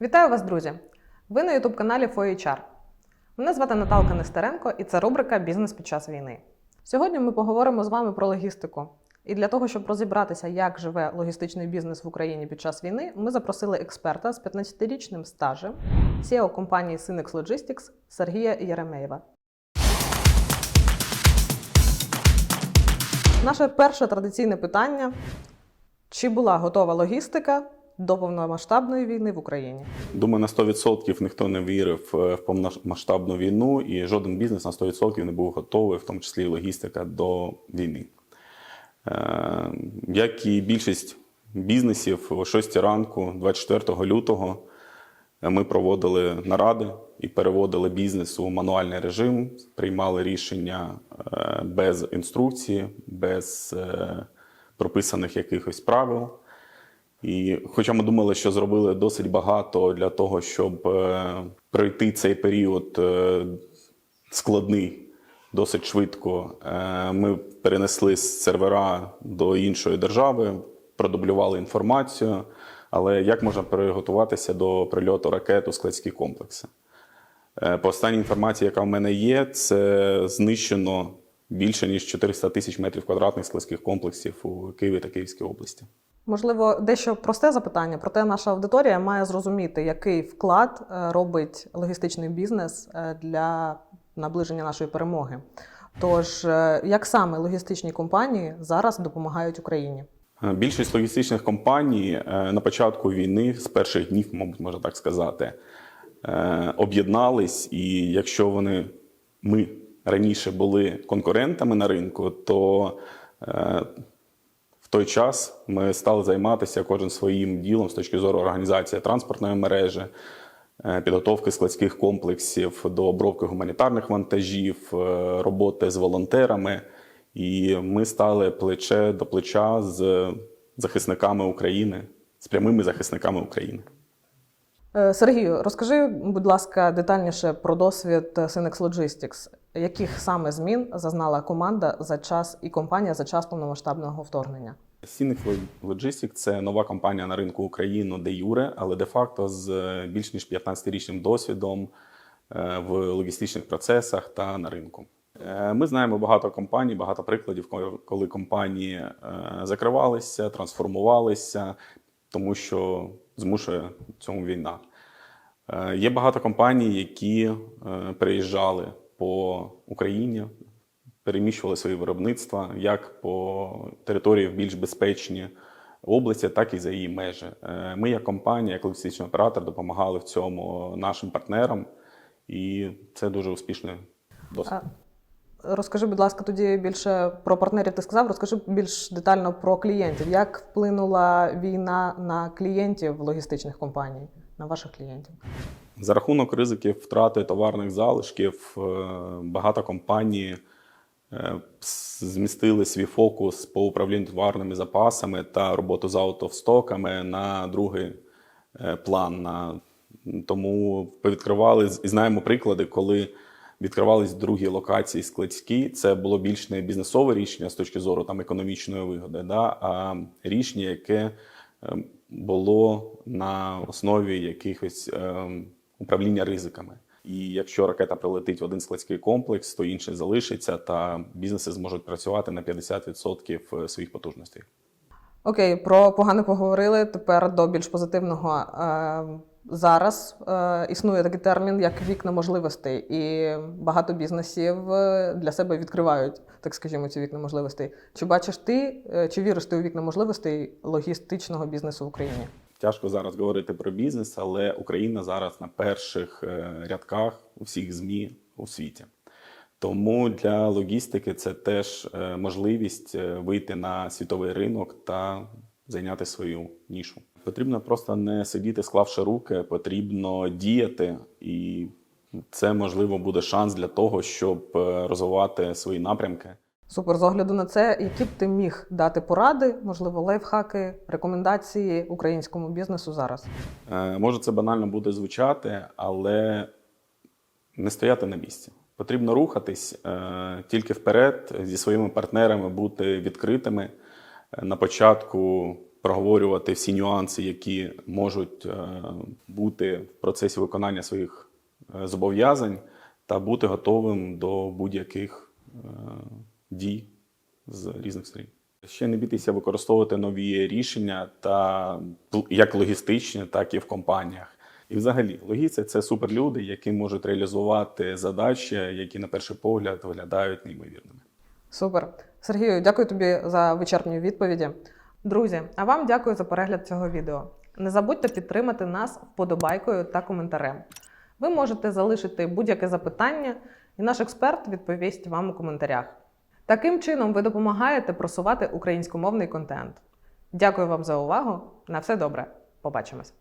Вітаю вас, друзі! Ви на ютуб-каналі FOHR. Мене звати Наталка Нестеренко, і це рубрика Бізнес під час війни. Сьогодні ми поговоримо з вами про логістику. І для того, щоб розібратися, як живе логістичний бізнес в Україні під час війни, ми запросили експерта з 15-річним стажем CEO компанії Synex Logistics Сергія Єремеєва. Наше перше традиційне питання: чи була готова логістика до повномасштабної війни в Україні? Думаю, на 100% ніхто не вірив е, в повномасштабну війну, і жоден бізнес на 100% не був готовий, в тому числі і логістика, до війни. Е, Як і більшість бізнесів, о 6 ранку, 24 лютого, е, ми проводили наради і переводили бізнес у мануальний режим, приймали рішення без інструкції, без прописаних якихось правил. І хоча ми думали, що зробили досить багато для того, щоб е, пройти цей період е, складний досить швидко, е, ми перенесли з сервера до іншої держави, продублювали інформацію. Але як можна приготуватися до прильоту ракет у складські комплекси? По останній інформації, яка в мене є, це знищено більше ніж 400 тисяч метрів квадратних складських комплексів у Києві та Київській області. Можливо, дещо просте запитання, проте наша аудиторія має зрозуміти, який вклад е, робить логістичний бізнес е, для наближення нашої перемоги. Тож, е, як саме логістичні компанії зараз допомагають Україні? Більшість логістичних компаній на початку війни, з перших днів, мабуть, можна так сказати, об'єднались, і якщо вони ми раніше були конкурентами на ринку, то той час ми стали займатися кожен своїм ділом з точки зору організації транспортної мережі, е, підготовки складських комплексів до обробки гуманітарних вантажів, е, роботи з волонтерами. І ми стали плече до плеча з захисниками України, з прямими захисниками України. Е, Сергію, розкажи, будь ласка, детальніше про досвід Synex Logistics. Яких саме змін зазнала команда за час і компанія за час повномасштабного вторгнення? Cynic Logistics – це нова компанія на ринку України де юре, але де-факто з е, більш ніж 15-річним досвідом е, в логістичних процесах та на ринку. Е, Ми знаємо багато компаній, багато прикладів, коли- компанії закривалися, трансформувалися, тому що змушує цьому війна. Є багато компаній, які переїжджали по Україні, переміщували свої виробництва як по території в більш безпечні області, так і за її межі. Е, Ми, як компанія, як логістичний оператор, допомагали в цьому нашим партнерам, і це дуже успішний досвід. Розкажи, будь ласка, тоді більше про партнерів ти сказав. Розкажи більш детально про клієнтів. Як вплинула війна на клієнтів логістичних компаній, на ваших клієнтів? За рахунок ризиків втрати товарних залишків, е, багато компаній е, змістили свій фокус по управлінню товарними запасами та роботу з аутовстоками на другий е, план. Тому відкривали і знаємо приклади, коли відкривались другі локації складські. Це було більш не бізнесове рішення з точки зору там економічної вигоди, да, а рішення, яке е, було на основі якихось е, управління ризиками. І якщо ракета прилетить в один складський комплекс, то інший залишиться, та бізнеси зможуть працювати на 50% своїх потужностей. Окей, про погане поговорили. Тепер до більш позитивного. Е, Зараз е, існує такий термін, як вікна можливостей, і багато бізнесів е, для себе відкривають, так скажімо, ці вікна можливостей. Чи бачиш ти, е, чи віриш ти у вікна можливостей логістичного бізнесу в Україні? Тяжко зараз говорити про бізнес, але Україна зараз на перших е, рядках у всіх ЗМІ у світі. Тому для логістики це теж е, можливість е, вийти на світовий ринок та зайняти свою нішу. Потрібно просто не сидіти, склавши руки, потрібно діяти, і це можливо буде шанс для того, щоб розвивати свої напрямки. Супер, з огляду на це, які б ти міг дати поради, можливо, лайфхаки, рекомендації українському бізнесу зараз? Е, Може, це банально буде звучати, але не стояти на місці. Потрібно рухатись е, тільки вперед, зі своїми партнерами бути відкритими. Е, На початку проговорювати всі нюанси, які можуть е, бути в процесі виконання своїх е, зобов'язань, та бути готовим до будь-яких е, дій з різних сторін. Ще не бійтеся використовувати нові рішення та як логістичні, так і в компаніях. І взагалі, логісти це суперлюди, які можуть реалізувати задачі, які на перший погляд виглядають неймовірними. Супер. Сергію, дякую тобі за вичерпні відповіді. Друзі, а вам дякую за перегляд цього відео. Не забудьте підтримати нас вподобайкою та коментарем. Ви можете залишити будь-яке запитання, і наш експерт відповість вам у коментарях. Таким чином, ви допомагаєте просувати українськомовний контент. Дякую вам за увагу. На все добре. Побачимось!